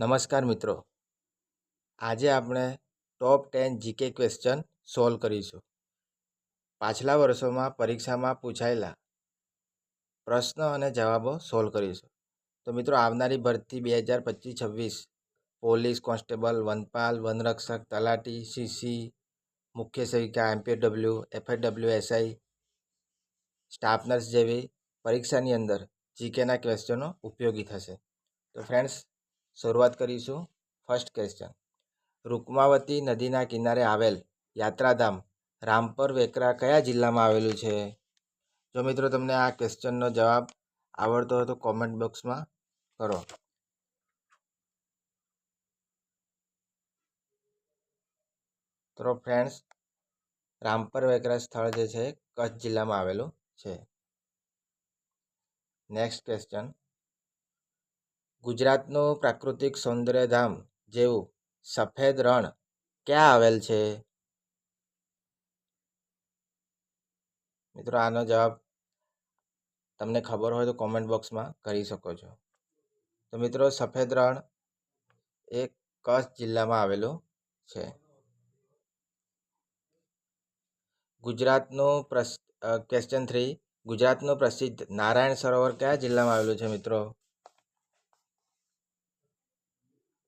નમસ્કાર મિત્રો. આજે આપણે top ten GK question solve કરીશું. પાછલા વર્ષોમાં પરીક્ષામાં પૂછાયેલા પ્રશ્ન અને જવાબો સોલ્વ કરીશું. તો મિત્રો, આવનારી ભરતી બે હજાર પચીસ છવ્વીસ પોલીસ કોન્સ્ટેબલ, વનપાલ, વનરક્ષક, તલાટી, સીસી, મુખ્ય સેવિકા, MPW FAW SI, staff nurse જેવી પરીક્ષાની અંદર જીકેના ક્વેશ્ચનો ઉપયોગી થશે. તો ફ્રેન્ડ્સ શરૂઆત કરીશું. ફર્સ્ટ ક્વેશ્ચન રૂકમાવતી નદીના કિનારે આવેલ યાત્રાધામ રામપર વેકરા કયા જિલ્લામાં આવેલું છે? જો મિત્રો તમને આ ક્વેશ્ચનનો જવાબ આવડતો હોય તો કોમેન્ટ બોક્સમાં કરો. તો ફ્રેન્ડ્સ રામપર વેકરા સ્થળ જે છે કચ્છ જિલ્લામાં આવેલું છે. નેક્સ્ટ ક્વેશ્ચન ગુજરાતનું પ્રાકૃતિક સૌંદર્યધામ જેવું સફેદ રણ ક્યાં આવેલ છે? મિત્રો, આનો જવાબ તમને ખબર હોય તો કોમેન્ટ બોક્સમાં કરી શકો છો. તો મિત્રો, સફેદ રણ એ કચ્છ જિલ્લામાં આવેલું છે. ગુજરાતનું ક્વેશ્ચન થ્રી ગુજરાતનું પ્રસિદ્ધ નારાયણ સરોવર કયા જિલ્લામાં આવેલું છે મિત્રો?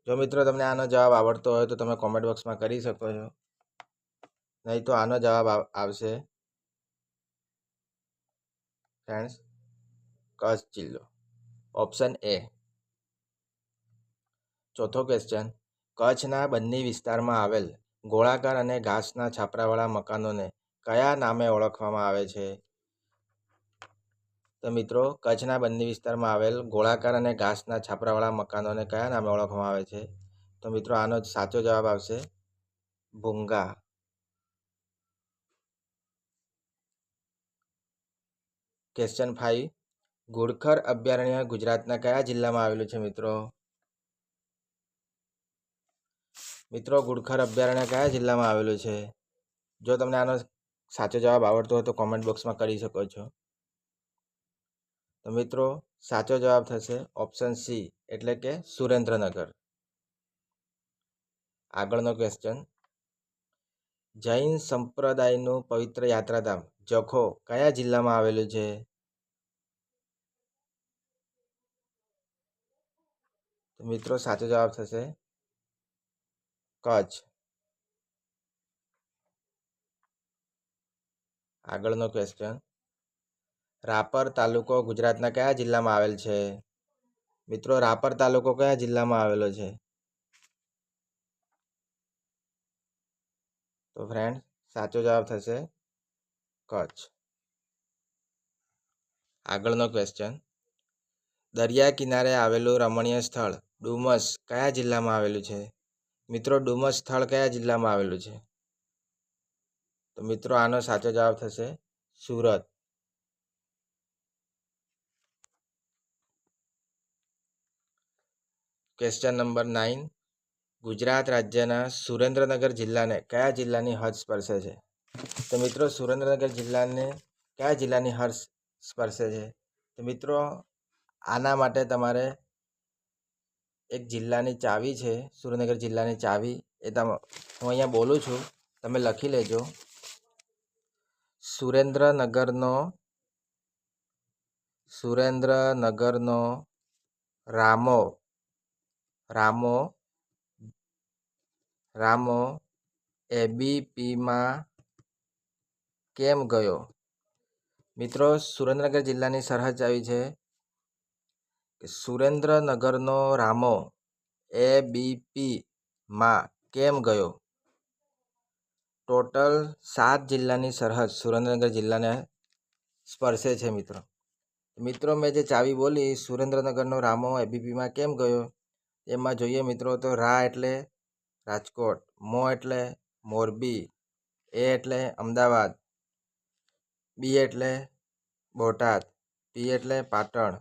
જો મિત્રો તમને આનો જવાબ આવડતો હોય તો તમે કોમેન્ટ બોક્સમાં કરી શકો છો. નહીં તો આનો જવાબ આવશે. ફ્રેન્ડ્સ કચ્છ જિલ્લો ઓપ્શન એ ચોથો ક્વેશ્ચન કચ્છના બંને વિસ્તારમાં આવેલ ગોળાકાર અને ઘાસના છાપરાવાળા મકાનોને કયા નામે ઓળખવામાં આવે છે? તો મિત્રો, કચ્છના બંને વિસ્તારમાં આવેલ ગોળાકાર અને ઘાસના છાપરાવાળા મકાનોને કયા નામે ઓળખવામાં આવે છે? તો મિત્રો, આનો સાચો જવાબ આવશે ભૂંગા. ક્વેશ્ચન ફાઈવ ગુડખર અભયારણ્ય ગુજરાતના કયા જિલ્લામાં આવેલું છે મિત્રો? મિત્રો, ગુડખર અભયારણ્ય કયા જિલ્લામાં આવેલું છે? જો તમને આનો સાચો જવાબ આવડતો હોય તો કોમેન્ટ બોક્સમાં કરી શકો છો. તો મિત્રો, સાચો જવાબ થશે ઓપ્શન સી એટલે કે સુરેન્દ્રનગર. આગળનો ક્વેશ્ચન જૈન સંપ્રદાયનું પવિત્ર યાત્રાધામ જખો કયા જિલ્લામાં આવેલું છે? મિત્રો, સાચો જવાબ થશે કચ્છ. આગળનો ક્વેશ્ચન રાપર તાલુકો ગુજરાતના કયા જિલ્લામાં આવેલ છે? મિત્રો, રાપર તાલુકો કયા જિલ્લામાં આવેલો છે? તો ફ્રેન્ડ સાચો જવાબ થશે કચ્છ. આગળનો ક્વેશ્ચન દરિયા કિનારે આવેલું રમણીય સ્થળ ડુમસ કયા જિલ્લામાં આવેલું છે? મિત્રો, ડુમસ સ્થળ કયા જિલ્લામાં આવેલું છે? તો મિત્રો, આનો સાચો જવાબ થશે Surat. Question number nine Gujarat રાજ્યના સુરેન્દ્રનગર જિલ્લાને કયા જિલ્લાની હદ સ્પર્શે છે? તો મિત્રો, સુરેન્દ્રનગર જિલ્લાને કયા જિલ્લાની હદ સ્પર્શે છે? તો મિત્રો, આના માટે તમારે એક જિલ્લાની ચાવી છે, સુરેન્દ્રનગર જિલ્લાની ચાવી. એ હું અહીંયા બોલું છું. તમે લખી લેજો. સુરેન્દ્રનગરનો સુરેન્દ્રનગરનો રામો રામો રામો એબીપીમાં કેમ ગયો? મિત્રો, સુરેન્દ્રનગર જિલ્લાની સરહદ આવી છે સુરેન્દ્રનગરનો રામો એબીપીમાં કેમ ગયો? ટોટલ સાત જિલ્લાની સરહદ સુરેન્દ્રનગર જિલ્લાને સ્પર્શે છે, મિત્રો. મિત્રો, મેં જે ચાવી બોલી, સુરેન્દ્રનગરનો રામો એબીપીમાં કેમ ગયો? એમાં જોઈએ મિત્રો તો રા એટલે રાજકોટ, મો એટલે મોરબી, એ એટલે અમદાવાદ, બી એટલે બોટાદ, પી એટલે પાટણ,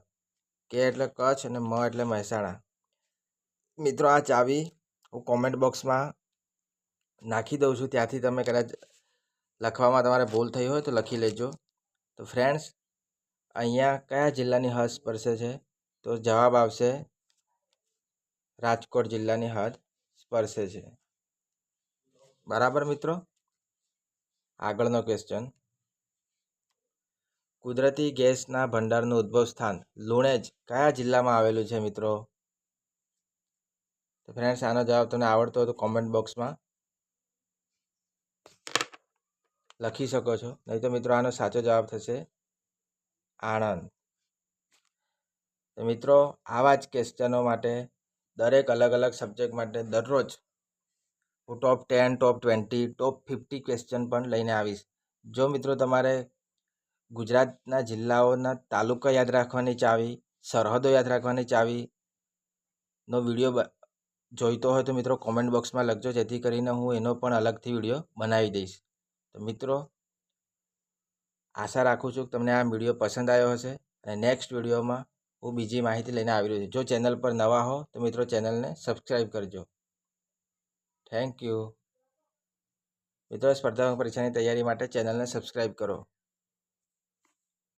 કે એટલે કચ્છ અને મ એટલે મહેસાણા. મિત્રો આ ચાવી હું કોમેન્ટ બોક્સમાં નાખી દઉં છું. ત્યાંથી તમે કદાચ લખવામાં તમારે ભૂલ થઈ હોય તો લખી લેજો. તો ફ્રેન્ડ્સ અહીંયા કયા જિલ્લાની હદ સ્પર્શે છે? તો જવાબ આવશે રાજકોટ જિલ્લાની હદ સ્પર્શે છે. બરાબર મિત્રો? આગળનો ક્વેશ્ચન કુદરતી ગેસના ભંડારનું ઉદ્ભવ સ્થાન લુણેજ કયા જિલ્લામાં આવેલું છે મિત્રો? તો ફ્રેન્ડ્સ આનો જવાબ તમને આવડતો હોય તો કોમેન્ટ બોક્સમાં લખી શકો છો. નહીં તો મિત્રો, આનો સાચો જવાબ થશે આણંદ. તો મિત્રો, આવા જ ક્વેશ્ચનો માટે દરેક અલગ અલગ સબ્જેક્ટ માટે દરરોજ હું top ten top twenty top fifty question પણ લઈને આવીશ. જો મિત્રો તમારે ગુજરાતના જિલ્લાઓના તાલુકા યાદ રાખવાની ચાવી, સરહદો યાદ રાખવાની ચાવી નો વીડિયો જોઈતો હોય તો મિત્રો કોમેન્ટ બોક્સમાં લખજો, જેથી કરીને હું એનો પણ અલગથી વીડિયો બનાવી દઈશ. તો મિત્રો, આશા રાખું છું કે તમને આ વીડિયો પસંદ આવ્યો હશે અને નેક્સ્ટ વિડીયોમાં હું બીજી માહિતી લઈને આવી રહ્યો છું. જો ચેનલ પર નવા હો તો મિત્રો ચેનલને સબસ્ક્રાઈબ કરજો. Thank you. મિત્રો, સ્પર્ધાત્મક પરીક્ષાની તૈયારી માટે ચેનલને સબસ્ક્રાઈબ કરો.